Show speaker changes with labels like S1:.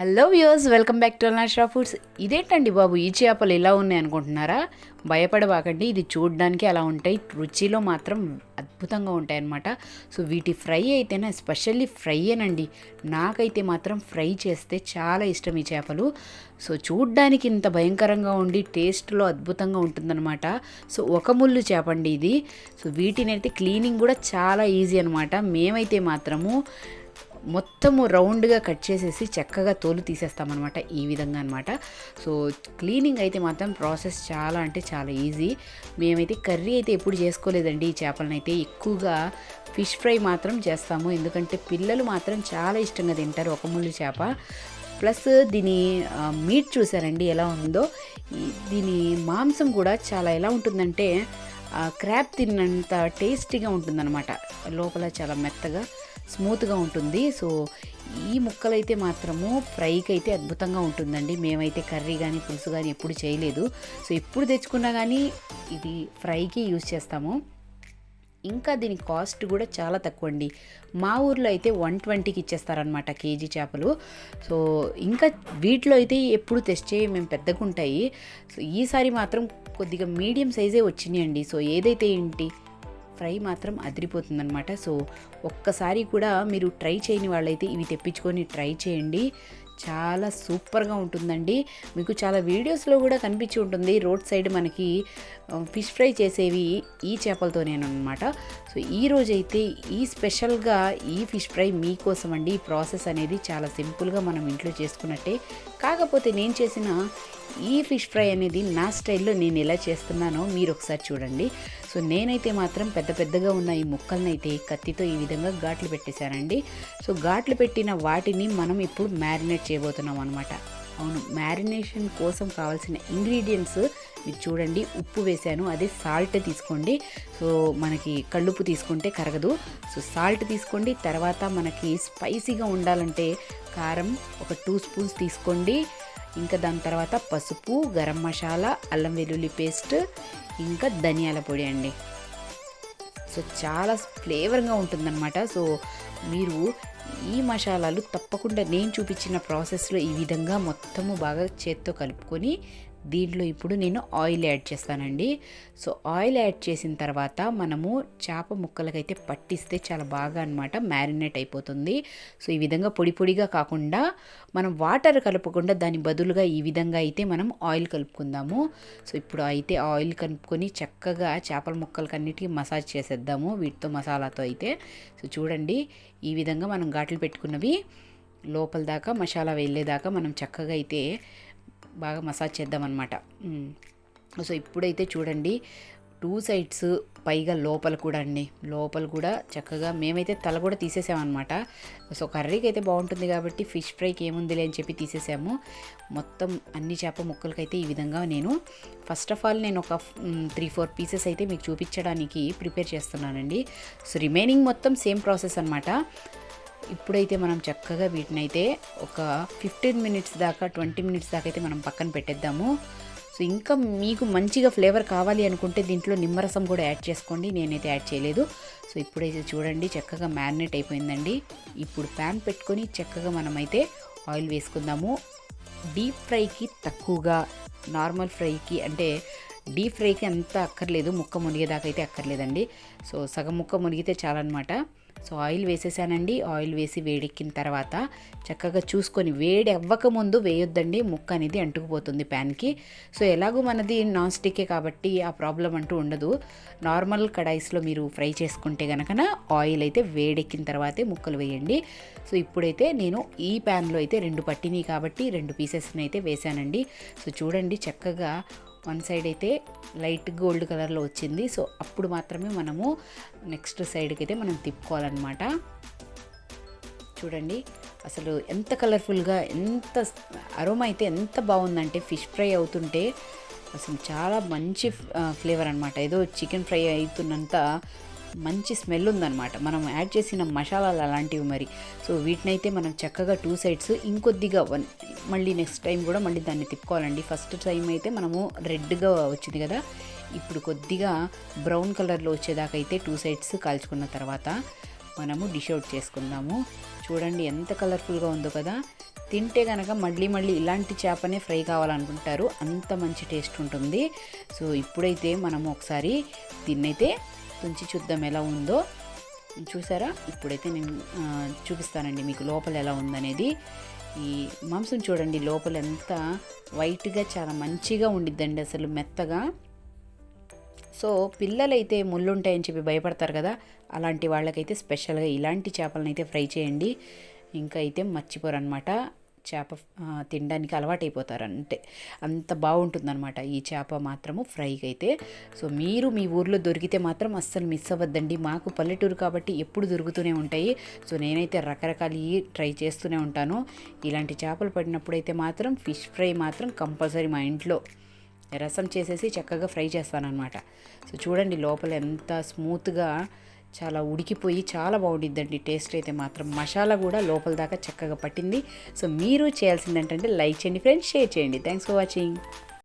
S1: Hello views welcome back to Alnashra foods ఇదేంటండి బాబు? ఈ చేపలు ఇలా ఉన్నాయి అనుకుంటున్నారా? భయపడబాకండి ఇది చూడడానికి అలా ఉంటాయి. రుచిలో మాత్రం అద్భుతంగా ఉంటాయి అన్నమాట సో వీటి ఫ్రై అయితేనే? స్పెషల్లీ ఫ్రైయేనండి నాకైతే మాత్రం ఫ్రై చేస్తే చాలా ఇష్టం ఈ చేపలు. సో చూడ్డానికి ఇంత భయంకరంగా ఉండి టేస్ట్లో అద్భుతంగా ఉంటుందన్నమాట. సో ఒక ముళ్ళు చేపండి ఇది. సో వీటిని అయితే క్లీనింగ్ కూడా చాలా ఈజీ అనమాట మేమైతే మాత్రము మొత్తము రౌండ్గా కట్ చేసేసి చక్కగా తోలు తీసేస్తామన్నమాట ఈ విధంగా అనమాట సో క్లీనింగ్ అయితే మాత్రం ప్రాసెస్ చాలా అంటే చాలా ఈజీ. మేమైతే కర్రీ అయితే ఎప్పుడు చేసుకోలేదండి ఈ చేపలను అయితే ఎక్కువగా ఫిష్ ఫ్రై మాత్రం చేస్తాము. ఎందుకంటే పిల్లలు మాత్రం చాలా ఇష్టంగా తింటారు ఒక ముళ్ళు చేప. ప్లస్ దీని మీట్ చూసారండి ఎలా ఉందో? దీని మాంసం కూడా చాలా ఎలా ఉంటుందంటే క్రాప్ తిన్నంత టేస్టీగా ఉంటుందన్నమాట. లోపల చాలా మెత్తగా. స్మూత్గా ఉంటుంది. సో ఈ ముక్కలైతే మాత్రము ఫ్రైకి అయితే అద్భుతంగా ఉంటుందండి. మేమైతే కర్రీ కానీ పులుసు కానీ ఎప్పుడు చేయలేదు. సో ఎప్పుడు తెచ్చుకున్నా కానీ ఇది ఫ్రైకి యూజ్ చేస్తాము. ఇంకా దీని కాస్ట్ కూడా చాలా తక్కువ అండి మా ఊర్లో అయితే వన్ ట్వంటీకి ఇచ్చేస్తారనమాట కేజీ చేపలు. సో ఇంకా వీటిలో అయితే ఎప్పుడు తెచ్చే మేము పెద్దగా ఉంటాయి సో ఈసారి మాత్రం కొద్దిగా మీడియం సైజే వచ్చినాయండి. సో ఏదైతే ఏంటి? ఫ్రై మాత్రం అదిరిపోతుందనమాట సో ఒక్కసారి కూడా మీరు ట్రై చేయని వాళ్ళైతే ఇవి తెప్పించుకొని ట్రై చేయండి. చాలా సూపర్గా ఉంటుందండి. మీకు చాలా వీడియోస్లో కూడా కనిపించి ఉంటుంది. రోడ్ సైడ్ మనకి ఫిష్ ఫ్రై చేసేవి ఈ చేపలతోనేనమాట సో ఈ రోజైతే ఈ స్పెషల్గా ఈ ఫిష్ ఫ్రై మీకోసం అండి ఈ ప్రాసెస్ అనేది చాలా సింపుల్గా మనం ఇంట్లో చేసుకున్నట్టే. కాకపోతే నేను చేసిన ఈ ఫిష్ ఫ్రై అనేది నా స్టైల్లో నేను ఎలా చేస్తున్నానో మీరు ఒకసారి చూడండి. సో నేనైతే మాత్రం పెద్ద పెద్దగా ఉన్న ఈ ముక్కలను అయితే కత్తితో ఈ విధంగా ఘాట్లు పెట్టేశానండి. సో ఘాట్లు పెట్టిన వాటిని మనం ఇప్పుడు మ్యారినేట్ చేయబోతున్నాం అనమాట అవును మ్యారినేషన్ కోసం కావాల్సిన ఇంగ్రీడియంట్స్ మీరు చూడండి. ఉప్పు వేశాను అదే సాల్ట్ తీసుకోండి. సో మనకి కళ్ళుప్పు తీసుకుంటే కరగదు. సో సాల్ట్ తీసుకోండి. తర్వాత మనకి స్పైసీగా ఉండాలంటే కారం ఒక టూ స్పూన్స్ తీసుకోండి. ఇంకా దాని తర్వాత పసుపు గరం మసాలా అల్లం వెల్లుల్లి పేస్ట్ ఇంకా ధనియాల పొడి అండి. సో చాలా ఫ్లేవర్గా ఉంటుందన్నమాట. సో మీరు ఈ మసాలాలు తప్పకుండా నేను చూపించిన ప్రాసెస్లో ఈ విధంగా మొత్తము బాగా చేత్తో కలుపుకొని దీంట్లో ఇప్పుడు నేను ఆయిల్ యాడ్ చేస్తానండి. సో ఆయిల్ యాడ్ చేసిన తర్వాత మనము చేప ముక్కలకైతే పట్టిస్తే చాలా బాగా అనమాట మ్యారినేట్ అయిపోతుంది. సో ఈ విధంగా పొడి పొడిగా కాకుండా మనం వాటర్ కలుపకుండా దాని బదులుగా ఈ విధంగా అయితే మనం ఆయిల్ కలుపుకుందాము. సో ఇప్పుడు అయితే ఆయిల్ కలుపుకొని చక్కగా చేపల ముక్కలకన్నిటికీ మసాజ్ చేసేద్దాము వీటితో మసాలాతో అయితే. సో చూడండి ఈ విధంగా మనం ఘాట్లు పెట్టుకున్నవి. లోపల దాకా మసాలా వెళ్ళేదాకా మనం చక్కగా అయితే బాగా మసాజ్ చేద్దామన్నమాట. సో ఇప్పుడైతే చూడండి టూ సైడ్స్ పైగా లోపల కూడా అండి. లోపల కూడా చక్కగా మేమైతే తల కూడా తీసేసామన్నమాట. సో కర్రీకి అయితే బాగుంటుంది కాబట్టి ఫిష్ ఫ్రైకి ఏముందిలే అని చెప్పి తీసేసాము. మొత్తం అన్ని చేప ముక్కలకైతే ఈ విధంగా నేను ఫస్ట్ ఆఫ్ ఆల్ నేను ఒక త్రీ ఫోర్ పీసెస్ అయితే మీకు చూపించడానికి ప్రిపేర్ చేస్తున్నానండి. సో రిమైనింగ్ మొత్తం సేమ్ ప్రాసెస్ అనమాట ఇప్పుడైతే మనం చక్కగా వీటిని అయితే ఒక ఫిఫ్టీన్ మినిట్స్ దాకా ట్వంటీ మినిట్స్ దాకా అయితే మనం పక్కన పెట్టేద్దాము. సో ఇంకా మీకు మంచిగా ఫ్లేవర్ కావాలి అనుకుంటే దీంట్లో నిమ్మరసం కూడా యాడ్ చేసుకోండి. నేనైతే యాడ్ చేయలేదు. సో ఇప్పుడైతే చూడండి చక్కగా మ్యారినేట్ అయిపోయిందండి. ఇప్పుడు ప్యాన్ పెట్టుకొని చక్కగా మనమైతే ఆయిల్ వేసుకుందాము. డీప్ ఫ్రైకి తక్కువగా నార్మల్ ఫ్రైకి అంటే డీప్ ఫ్రైకి అంత అక్కర్లేదు. ముక్క మునిగేదాకైతే అక్కర్లేదండి. సో సగం ముక్క మునిగితే చాలన్నమాట. సో ఆయిల్ వేసేసానండి. ఆయిల్ వేసి వేడెక్కిన తర్వాత చక్కగా చూసుకొని వేడి అవ్వకముందు వేయొద్దండి. ముక్క అనేది అంటుకుపోతుంది ప్యాన్కి. సో ఎలాగో మనది నాన్ స్టిక్కే కాబట్టి ఆ ప్రాబ్లం అంటూ ఉండదు. నార్మల్ కడాయిస్లో మీరు ఫ్రై చేసుకుంటే కనుక ఆయిల్ అయితే వేడెక్కిన తర్వాతే ముక్కలు వేయండి. సో ఇప్పుడైతే నేను ఈ ప్యాన్లో అయితే రెండు పట్టినాయి కాబట్టి రెండు పీసెస్ని అయితే వేసానండి. సో చూడండి చక్కగా వన్ సైడ్ అయితే లైట్ గోల్డ్ కలర్లో వచ్చింది. సో అప్పుడు మాత్రమే మనము నెక్స్ట్ సైడ్కి అయితే మనం తిప్పుకోవాలన్నమాట. చూడండి అసలు ఎంత కలర్ఫుల్గా ఎంత అరోమా అయితే ఎంత బాగుందంటే ఫిష్ ఫ్రై అవుతుంటే అసలు చాలా మంచి ఫ్లేవర్ అనమాట ఏదో చికెన్ ఫ్రై అవుతున్నంత మంచి స్మెల్ ఉందన్నమాట. మనం యాడ్ చేసిన మసాలాలు అలాంటివి మరి. సో వీటినైతే మనం చక్కగా టూ సైడ్స్ ఇంకొద్దిగా వన్ మళ్ళీ నెక్స్ట్ టైం కూడా మళ్ళీ దాన్ని తిప్పుకోవాలండి. ఫస్ట్ టైం అయితే మనము రెడ్గా వచ్చింది కదా. ఇప్పుడు కొద్దిగా బ్రౌన్ కలర్లో వచ్చేదాకా అయితే టూ సైడ్స్ కాల్చుకున్న తర్వాత మనము డిష్ అవుట్ చేసుకుందాము. చూడండి ఎంత కలర్ఫుల్గా ఉందో కదా. తింటే కనుక మళ్ళీ మళ్ళీ ఇలాంటి చేపనే ఫ్రై కావాలనుకుంటారు. అంత మంచి టేస్ట్ ఉంటుంది. సో ఇప్పుడైతే మనము ఒకసారి తిన్నైతే తుంచి చూద్దాం ఎలా ఉందో. చూసారా? ఇప్పుడైతే నేను చూపిస్తానండి మీకు లోపల ఎలా ఉందనేది. ఈ మాంసం చూడండి లోపల ఎంత వైట్గా చాలా మంచిగా ఉండిద్దండి అసలు మెత్తగా. సో పిల్లలైతే ముళ్ళుంటాయని చెప్పి భయపడతారు కదా అలాంటి వాళ్ళకైతే స్పెషల్గా ఇలాంటి చేపలను అయితే ఫ్రై చేయండి. ఇంకా అయితే మర్చిపోరు అనమాట చేప తినడానికి అలవాటైపోతారు అంటే అంత బాగుంటుందన్నమాట ఈ చేప మాత్రము ఫ్రైకి అయితే సో మీరు మీ ఊర్లో దొరికితే మాత్రం అస్సలు మిస్ అవ్వద్దండి. మాకు పల్లెటూరు కాబట్టి ఎప్పుడు దొరుకుతూనే ఉంటాయి. సో నేనైతే రకరకాల ట్రై చేస్తూనే ఉంటాను. ఇలాంటి చేపలు పడినప్పుడైతే మాత్రం ఫిష్ ఫ్రై మాత్రం కంపల్సరీ మా ఇంట్లో రసం చేసేసి చక్కగా ఫ్రై చేస్తానన్నమాట. సో చూడండి లోపల ఎంత స్మూత్గా చాలా ఉడికిపోయి చాలా బాగుండిద్దండి. టేస్ట్ అయితే మాత్రం మసాలా కూడా లోపల దాకా చక్కగా పట్టింది. సో మీరు చేయాల్సింది ఏంటంటే లైక్ చేయండి ఫ్రెండ్స్ షేర్ చేయండి. Thanks for watching.